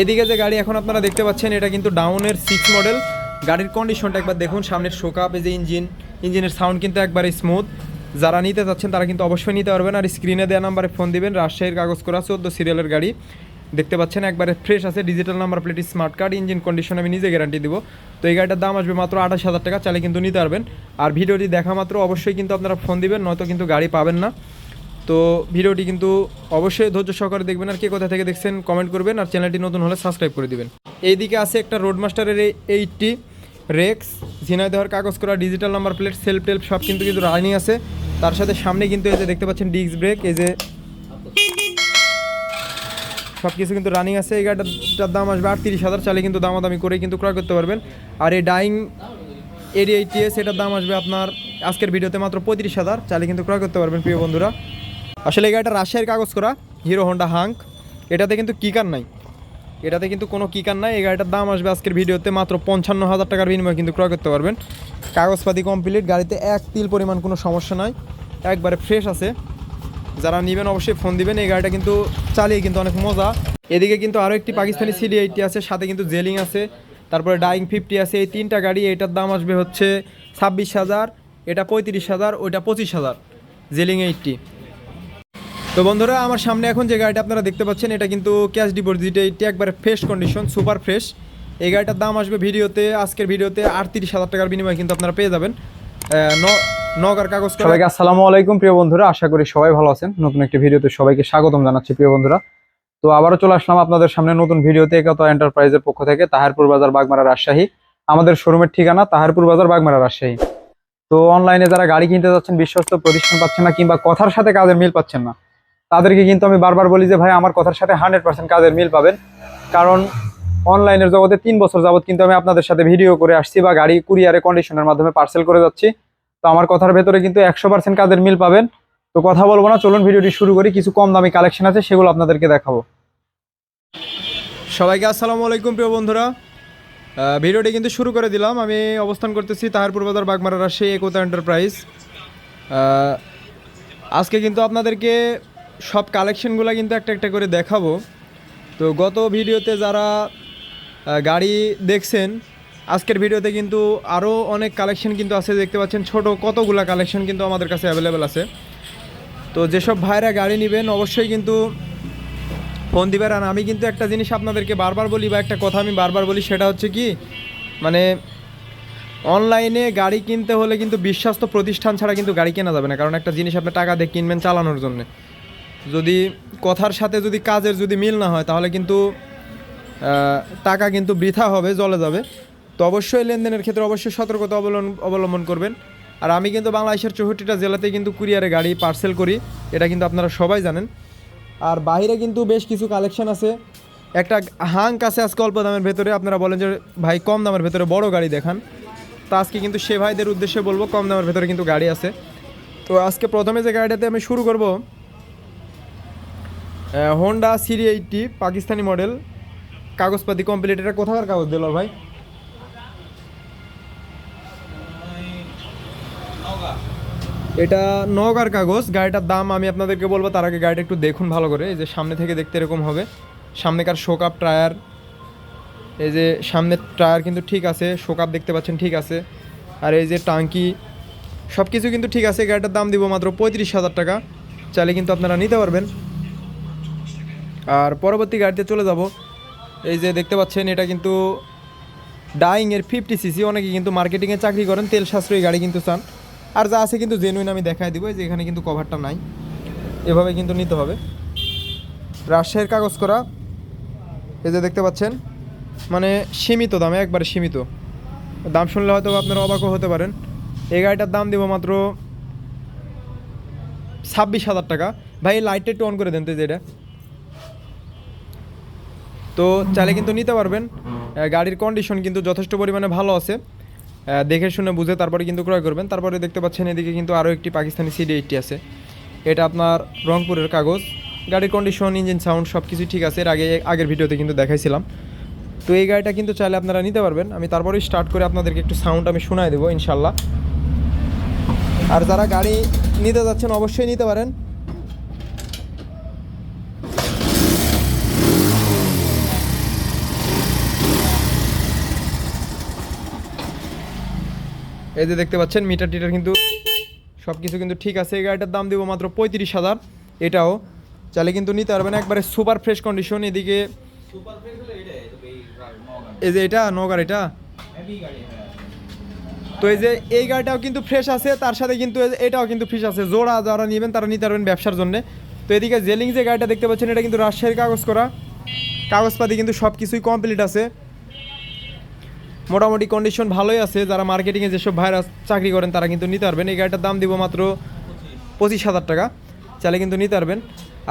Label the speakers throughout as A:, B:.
A: এদিকে যে গাড়ি এখন আপনারা দেখতে পাচ্ছেন, এটা কিন্তু ডাউনের সিক্স মডেল গাড়ির কন্ডিশনটা একবার দেখুন, সামনের শোকাপ এই যে ইঞ্জিন ইঞ্জিনের সাউন্ড কিন্তু একবারে স্মুথ যারা নিতে চাচ্ছেন, তারা কিন্তু অবশ্যই নিতে পারবেন। আর স্ক্রিনে দেওয়া নাম্বারে ফোন দিবেন, রাজশাহীর কাগজ করা চোদ্দ সিরিয়ালের গাড়ি। দেখতে পাচ্ছেন, একবারে ফ্রেশ আছে digital number plate smart card engine condition আমি নিজে গ্যারান্টি দিব। তো এই গাড়িটার দাম আসবে মাত্র আঠাশ হাজার টাকা, চাইলে কিন্তু নিতে পারবেন। আর ভিডিওটি দেখা মাত্র, অবশ্যই কিন্তু আপনারা ফোন দিবেন, নয়তো কিন্তু গাড়ি পাবেন না। তো ভিডিওটি কিন্তু অবশ্যই ধৈর্য সহকারে দেখবেন আর কে কোথা থেকে দেখছেন কমেন্ট করবেন আর চ্যানেলটি নতুন হলে সাবস্ক্রাইব করে দিবেন। এইদিকে আছে একটা রোডমাস্টারের এইটটি রেক্স ঝিনাইদহর কাগজ করা ডিজিটাল নাম্বার প্লেট সেলফ টেলফ সব কিন্তু কিন্তু রানিং আছে। তার সাথে সামনে কিন্তু এই যে দেখতে পাচ্ছেন ডিস্ক ব্রেক এই যে সব কিছু কিন্তু রানিং আছে। এই গাড়িটার দাম আসবে আটত্রিশ হাজার চালে কিন্তু দামাদামি করে কিন্তু ক্রয় করতে পারবেন। আর এই ডাইং এডি এইটিএস এটার দাম আসবে আপনার, আজকের ভিডিওতে মাত্র পঁয়ত্রিশ হাজার চালে কিন্তু ক্রয় করতে পারবেন প্রিয় বন্ধুরা। আসলে এই গাড়িটা রাজশাহীর কাগজ করা, হিরো হন্ডা হাঙ্ক। এটাতে কিন্তু কিকার নাই। এটাতে কিন্তু কোনো কিকার নাই। এই গাড়িটার দাম আসবে আজকের ভিডিওতে মাত্র পঞ্চান্ন হাজার টাকার বিনিময়ে কিন্তু ক্রয় করতে পারবেন। কাগজপাতি কমপ্লিট গাড়িতে এক তিল পরিমাণ কোনো সমস্যা নাই। একবারে ফ্রেশ আছে। যারা নেবেন অবশ্যই ফোন দিবেন। এই গাড়িটা কিন্তু চালিয়ে কিন্তু অনেক মজা। এদিকে কিন্তু আরও একটি পাকিস্তানি সিডি এইটটি আছে, সাথে কিন্তু জেলিং আছে। তারপরে ডাইং ফিফটি আছে। এই তিনটা গাড়ি, এটার দাম আসবে হচ্ছে ছাব্বিশ হাজার, এটা পঁয়ত্রিশ হাজার, ওইটা পঁচিশ হাজার। জেলিং এইটটি তো বন্ধুরা, আমার সামনে এখন যে গাড়িটা আপনারা দেখতে পাচ্ছেন, এটা কিন্তু ক্যাশ ডিপোজিট এইটি একবারে ফ্রেশ কন্ডিশন সুপার ফ্রেশ এই গাড়িটার দাম আসবে ভিডিওতে, আজকের ভিডিওতে আটত্রিশ হাজার টাকার বিনিময়ে কিন্তু আপনারা পেয়ে যাবেন। নগার কাগজ
B: সবাইকে আসসালামু আলাইকুম, প্রিয় বন্ধুরা, আশা করি সবাই ভালো আছেন। নতুন একটি ভিডিওতে সবাইকে স্বাগতম জানাচ্ছি, প্রিয় বন্ধুরা। তো আবারও চলে আসলাম আপনাদের সামনে নতুন ভিডিওতে, একতা এন্টারপ্রাইজের পক্ষ থেকে, তাহারপুর বাজার, বাগমারা রাজশাহী। আমাদের শোরুমের ঠিকানা, তাহারপুর বাজার, বাগমারা রাজশাহী। তো অনলাইনে যারা গাড়ি কিনতে যাচ্ছেন, বিশ্বস্ত প্রতিষ্ঠান পাচ্ছেন না, কিংবা কথার সাথে কাজের মিল পাচ্ছেন না তাদেরকে কিন্তু আমি বারবার বলি যে, ভাই, আমার কথার সাথে হান্ড্রেড পার্সেন্ট কাজের মিল পাবেন। কারণ অনলাইনের জগতে তিন বছর যাবত কিন্তু আমি আপনাদের সাথে ভিডিও করে আসছি বা গাড়ি কুরিয়ারে কন্ডিশনের মাধ্যমে পার্সেল করে যাচ্ছি। তো আমার কথার ভেতরে কিন্তু একশো পার্সেন্ট কাজের মিল পাবেন। তো কথা বলব না, চলুন ভিডিওটি শুরু করি। কিছু কম দামি কালেকশন আছে, সেগুলো আপনাদেরকে দেখাবো।
A: সবাইকে আসসালামু আলাইকুম, প্রিয় বন্ধুরা। ভিডিওটি কিন্তু শুরু করে দিলাম। আমি অবস্থান করতেছি তাহারপুর বাজার, বাগমারা রাজশাহী একতা এন্টারপ্রাইজ আজকে কিন্তু আপনাদেরকে সব কালেকশনগুলো কিন্তু একটা একটা করে দেখাবো। তো গত ভিডিওতে যারা গাড়ি দেখছেন, আজকের ভিডিওতে কিন্তু আরও অনেক কালেকশন কিন্তু আছে, দেখতে পাচ্ছেন ছোট কতগুলা কালেকশন কিন্তু আমাদের কাছে অ্যাভেলেবেল আছে। তো যেসব ভাইরা গাড়ি নেবেন, অবশ্যই কিন্তু ফোন দিবেন। আর আমি কিন্তু একটা জিনিস আপনাদেরকে বারবার বলি বা একটা কথা আমি বারবার বলি, সেটা হচ্ছে কি মানে অনলাইনে গাড়ি কিনতে হলে কিন্তু বিশ্বস্ত প্রতিষ্ঠান ছাড়া কিন্তু গাড়ি কেনা যাবে না। কারণ একটা জিনিস আপনি টাকা দিয়ে কিনবেন চালানোর জন্য। যদি কথার সাথে যদি কাজের যদি মিল না হয়, তাহলে কিন্তু টাকা কিন্তু বৃথা হবে, জলে যাবে। তো অবশ্যই লেনদেনের ক্ষেত্রে অবশ্যই সতর্কতা অবলম্বন অবলম্বন করবেন। আর আমি কিন্তু বাংলাদেশের চৌষট্টিটা জেলাতে কিন্তু কুরিয়ারে গাড়ি পার্সেল করি, এটা কিন্তু আপনারা সবাই জানেন। আর বাইরে কিন্তু বেশ কিছু কালেকশন আছে। একটা হাঙ্ক আছে আজকে অল্প দামের ভেতরে, আপনারা বলেন যে, ভাই, কম দামের ভেতরে বড় গাড়ি দেখান। তা আজকে কিন্তু সে ভাইদের উদ্দেশ্যে বলব, কম দামের ভেতরে কিন্তু গাড়ি আছে। তো আজকে প্রথমে যে গাড়িটাতে আমি শুরু করব হোন্ডা সিরি এইটটি পাকিস্তানি মডেল কাগজপাতি কমপ্লিট এটা কোথাকার কাগজ দিল ভাই? এটা নগার কাগজ, গাড়িটার দাম আমি আপনাদেরকে বলব, তার আগে গাড়িটা একটু দেখুন ভালো করে, এই যে সামনে থেকে দেখতে এরকম হবে। সামনেকার শোকাপ টায়ার, এই যে সামনের টায়ার কিন্তু ঠিক আছে, শোকাপ দেখতে পাচ্ছেন, ঠিক আছে। আর এই যে টাঙ্কি সব কিছু কিন্তু ঠিক আছে, গাড়িটার দাম দিব মাত্র পঁয়ত্রিশ হাজার টাকা, চাইলে কিন্তু আপনারা নিতে পারবেন। আর পরবর্তী গাড়িতে চলে যাব। এই যে দেখতে পাচ্ছেন, এটা কিন্তু ডাইংয়ের ফিফটি সিসি অনেকে কিন্তু মার্কেটিংয়ে চাকরি করেন, তেল সাশ্রয়ী গাড়ি কিন্তু চান। আর যা আছে কিন্তু জেনুইন আমি দেখাই দিব যে এখানে কিন্তু কভারটা নাই। এভাবে কিন্তু নিতে হবে। রাজশাহীর কাগজ করা। এই যে দেখতে পাচ্ছেন মানে সীমিত দামে, একবারে সীমিত। দাম শুনলে হয়তো আপনারা অবাকও হতে পারেন। এই গাড়িটার দাম দিব মাত্র ছাব্বিশ হাজার টাকা। ভাই লাইটটা একটু অন করে দেন তো এই যে এটা। তো চাইলে কিন্তু নিতে পারবেন। গাড়ির কন্ডিশন কিন্তু যথেষ্ট পরিমাণে ভালো আছে। দেখে শুনে বুঝে তারপরে কিন্তু ক্রয় করবেন। তারপরে দেখতে পাচ্ছেন এদিকে কিন্তু আরও একটি পাকিস্তানি সিডি এইটটি আছে। এটা আপনার রংপুরের কাগজ। গাড়ির কন্ডিশন ইঞ্জিন সাউন্ড সব কিছু ঠিক আছে। এর আগে, আগের ভিডিওতে কিন্তু দেখাইছিলাম। তো এই গাড়িটা কিন্তু চাইলে আপনারা নিতে পারবেন। আমি তারপরেই স্টার্ট করে আপনাদেরকে একটু সাউন্ড আমি শোনাই দেবো ইনশাল্লাহ আর যারা গাড়ি নিতে যাচ্ছেন, অবশ্যই নিতে পারেন। এই যে দেখতে পাচ্ছেন মিটার টিটার কিন্তু সব কিছু কিন্তু ঠিক আছে। এই গাড়িটার দাম দিব মাত্র পঁয়ত্রিশ হাজার। এটাও চাইলে কিন্তু নিতে পারবেন। একবারে সুপার ফ্রেশ কন্ডিশন এদিকে এই যে এটা নগার এটা? তো এই যে এই গাড়িটাও কিন্তু ফ্রেশ আছে তার সাথে কিন্তু এটাও কিন্তু ফ্রেশ আছে। জোড়া যারা নেবেন তারা নিতে পারবেন ব্যবসার জন্য। তো এদিকে জেলিং যে গাড়িটা দেখতে পাচ্ছেন এটা কিন্তু রাজশাহীর কাগজ করা। কাগজপাতি কিন্তু সব কিছুই কমপ্লিট আছে। মোটামুটি কন্ডিশন ভালোই আছে। যারা মার্কেটিংয়ে যেসব ভাইরা চাকরি করেন, তারা কিন্তু নিতে পারবেন। এই গাড়িটার দাম দিব মাত্র পঁচিশ হাজার টাকা। চাইলে কিন্তু নিতে পারবেন।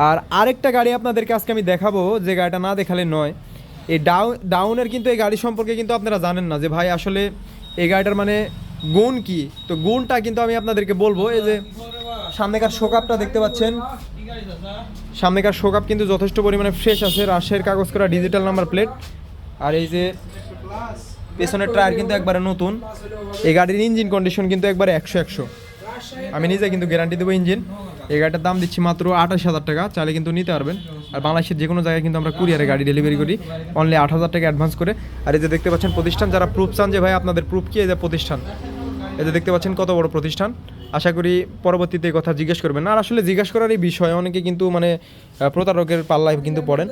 A: আর আরেকটা গাড়ি আপনাদেরকে আজকে আমি দেখাবো, যে গাড়িটা না দেখালে নয়। এই ডাউন ডাউনের কিন্তু এই গাড়ি সম্পর্কে কিন্তু আপনারা জানেন না যে ভাই আসলে এই গাড়িটার মানে গুণ কি? তো গুণটা কিন্তু আমি আপনাদেরকে বলব, এই যে সামনেকার শোকাপটা দেখতে পাচ্ছেন। সামনেকার শোকাপ কিন্তু যথেষ্ট পরিমাণে ফ্রেশ আছে। রাশের কাগজ করা ডিজিটাল নাম্বার প্লেট আর এই যে পেছনের টায়ার কিন্তু একবারে নতুন। এই গাড়ির ইঞ্জিন কন্ডিশন কিন্তু একবারে একশো একশো। আমি নিজে কিন্তু গ্যারান্টি দেবো ইঞ্জিন এই গাড়িটার দাম দিচ্ছি মাত্র আঠাশ হাজার টাকা, চাইলে কিন্তু নিতে পারবেন। আর বাংলাদেশের যে কোনো জায়গায় কিন্তু আমরা কুরিয়ারে গাড়ি ডেলিভারি করি অনলি আট হাজার টাকা অ্যাডভান্স করে। আর এই যে দেখতে পাচ্ছেন প্রতিষ্ঠান, যারা প্রুফ চান যে ভাই আপনাদের প্রুফ কি, এই যে প্রতিষ্ঠান। এই যে দেখতে পাচ্ছেন কত বড় প্রতিষ্ঠান। আশা করি পরবর্তীতে কথা জিজ্ঞেস করবেন। আর আসলে জিজ্ঞেস করারই বিষয়, অনেকে কিন্তু মানে প্রতারকের পাল্লায় কিন্তু পড়েন।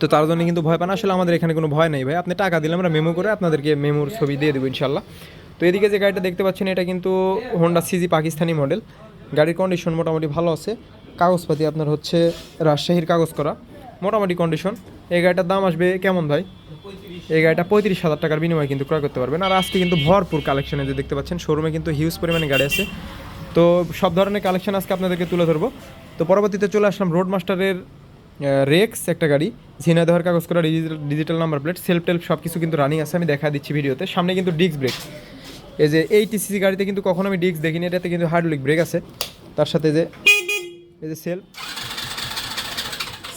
A: তো তার জন্য কিন্তু ভয় পান, আসলে আমাদের এখানে কোনো ভয় নেই ভাই। আপনি টাকা দিলে আমরা মেমো করে আপনাদেরকে মেমোর ছবি দিয়ে দেবো ইনশাল্লাহ তো এদিকে যে গাড়িটা দেখতে পাচ্ছেন, এটা কিন্তু হোন্ডা সিজি পাকিস্তানি মডেল গাড়ির কন্ডিশন মোটামুটি ভালো আছে। কাগজপাতি আপনার হচ্ছে রাজশাহীর কাগজ করা। মোটামুটি কন্ডিশন এই গাড়িটার দাম আসবে কেমন ভাই? এই গাড়িটা পঁয়ত্রিশ হাজার টাকার বিনিময়ে কিন্তু ক্রয় করতে পারবেন। আর আজকে কিন্তু ভরপুর কালেকশনে যে দেখতে পাচ্ছেন শোরুমে কিন্তু হিউজ পরিমাণে গাড়ি আছে। তো সব ধরনের কালেকশন আজকে আপনাদেরকে তুলে ধরবো। তো পরবর্তীতে চলে আসলাম রোড মাস্টারের রেক্স একটা গাড়ি ঝিনাইদহের কাগজ করা digital digital number plate self টেলফ সব কিছু কিন্তু রানিং আছে, আমি দেখা দিচ্ছি ভিডিওতে সামনে কিন্তু ডিস্ক ব্রেক এই যে এই টিসিসি গাড়িতে কিন্তু কখনো আমি ডিস্ক দেখিনি, এটাতে কিন্তু হাইড্রোলিক ব্রেক আছে। তার সাথে যে, এই যে সেলফ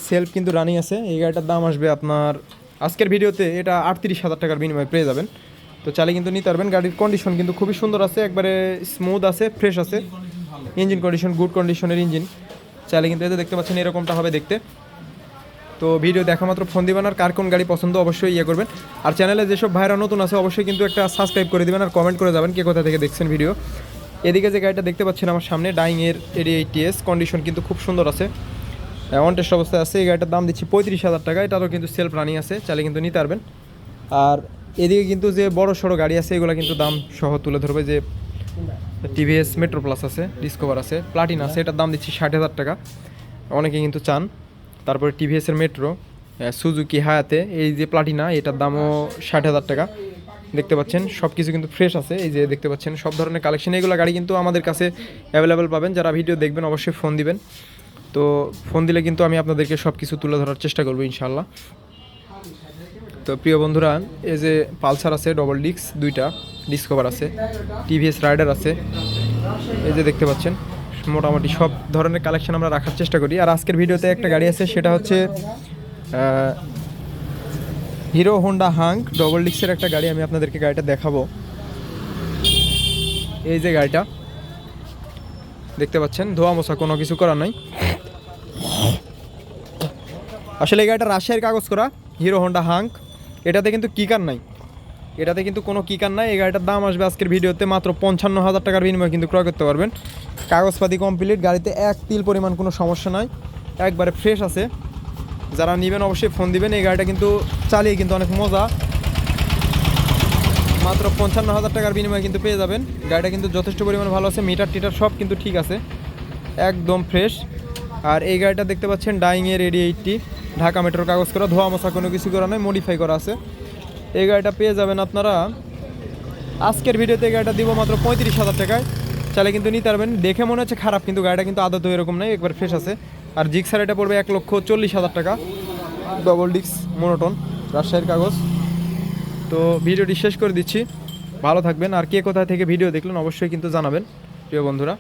A: সেলফ কিন্তু রানিং আছে। এই গাড়িটার দাম আসবে আপনার, আজকের ভিডিওতে এটা আটত্রিশ হাজার টাকার বিনিময়ে পেয়ে যাবেন। তো চালে কিন্তু নিতে পারবেন। গাড়ির কন্ডিশন কিন্তু খুবই সুন্দর আছে, একবারে স্মুথ আছে ফ্রেশ আছে। ইঞ্জিন কন্ডিশন গুড কন্ডিশনের ইঞ্জিন চাইলে কিন্তু এতে দেখতে পাচ্ছেন, এরকমটা হবে দেখতে। তো ভিডিও দেখা মাত্র ফোন দিবেন আর কার কোন গাড়ি পছন্দ অবশ্যই ইয়ে করবেন। আর চ্যানেলে যেসব ভাইরা নতুন আছে, অবশ্যই কিন্তু একটা সাবস্ক্রাইব করে দিবেন আর কমেন্ট করে যাবেন কে কোথা থেকে দেখছেন ভিডিও এদিকে যে গাড়িটা দেখতে পাচ্ছেন আমার সামনে ডাইংয়ের এডি এইটিএস কন্ডিশন কিন্তু খুব সুন্দর আছে। অন টেস্ট অবস্থায় আছে, এই গাড়িটার দাম দিচ্ছি পঁয়ত্রিশ হাজার টাকা, এটারও কিন্তু সেলফ রানিং আছে, চাইলে কিন্তু নিতে পারবেন। আর এদিকে কিন্তু যে বড় সড়ো গাড়ি আছে, এগুলো কিন্তু দাম সহ তুলে ধরবে যে টিভিএস মেট্রো প্লাস আছে ডিসকভার আছে প্লাটিন আছে, এটার দাম দিচ্ছি ষাট হাজার টাকা। অনেকে কিন্তু চান। তারপরে টিভিএসের মেট্রো সুজুকি হায়াতে এই যে প্লাটিনা এটার দামও ষাট হাজার টাকা। দেখতে পাচ্ছেন সব কিছু কিন্তু ফ্রেশ আছে, এই যে দেখতে পাচ্ছেন, সব ধরনের কালেকশন এগুলো গাড়ি কিন্তু আমাদের কাছে অ্যাভেলেবেল পাবেন, যারা ভিডিও দেখবেন অবশ্যই ফোন দিবেন। তো ফোন দিলে কিন্তু আমি আপনাদেরকে সব কিছু তুলে ধরার চেষ্টা করব ইনশাল্লাহ তো প্রিয় বন্ধুরা, এই যে পালসার আছে ডবল ডিস্ক দুইটা ডিসকভার আছে টিভিএস রাইডার আছে। এই যে দেখতে পাচ্ছেন মোটামুটি সব ধরনের কালেকশন আমরা রাখার চেষ্টা করি। আর আজকের ভিডিওতে একটা গাড়ি আছে, সেটা হচ্ছে হিরো হোন্ডা হাঙ্ক ডবল ডিক্সের একটা গাড়ি, আমি আপনাদেরকে গাড়িটা দেখাবো। এই যে গাড়িটা, দেখতে পাচ্ছেন, ধোয়া মোছা, কোনো কিছু করা নাই। আসলে এই গাড়িটা রাশিয়ার কাগজ করা, হিরো হোন্ডা হাঙ্ক। এটাতে কিন্তু কিকার নাই। এটাতে কিন্তু কোনো কিকার নাই। এই গাড়িটার দাম আসবে আজকের ভিডিওতে মাত্র পঞ্চান্ন হাজার টাকার বিনিময়ে কিন্তু ক্রয় করতে পারবেন। কাগজপাতি কমপ্লিট গাড়িতে এক তিল পরিমাণ কোনো সমস্যা নাই। একবারে ফ্রেশ আছে। যারা নেবেন অবশ্যই ফোন দিবেন। এই গাড়িটা কিন্তু চালিয়ে কিন্তু অনেক মজা। মাত্র পঞ্চান্ন হাজার টাকার বিনিময়ে কিন্তু পেয়ে যাবেন। গাড়িটা কিন্তু যথেষ্ট পরিমাণে ভালো আছে। মিটার টিটার সব কিন্তু ঠিক আছে। একদম ফ্রেশ আর এই গাড়িটা দেখতে পাচ্ছেন ডাইংয়ের এডি এইটটি ঢাকা মেট্রোর কাগজ করা ধোয়া মশা কোনো কিছু করা নয় মডিফাই করা আছে। এই গাড়িটা পেয়ে যাবেন আপনারা। আজকের ভিডিওতে এই গাড়িটা দিব মাত্র পঁয়ত্রিশ হাজার টাকায়। চাইলে কিন্তু নিতে পারবেন। দেখে মনে হচ্ছে খারাপ, কিন্তু গাড়িটা কিন্তু আদত এরকম নয় একবার ফ্রেশ আছে। আর জিক্সার এটা পড়বে এক লক্ষ চল্লিশ হাজার টাকা। ডবল ডিক্স মোনোটন রাজশাহীর কাগজ। তো ভিডিওটি শেষ করে দিচ্ছি। ভালো থাকবেন। আর কে কোথা থেকে ভিডিও দেখলেন, অবশ্যই কিন্তু জানাবেন, প্রিয় বন্ধুরা।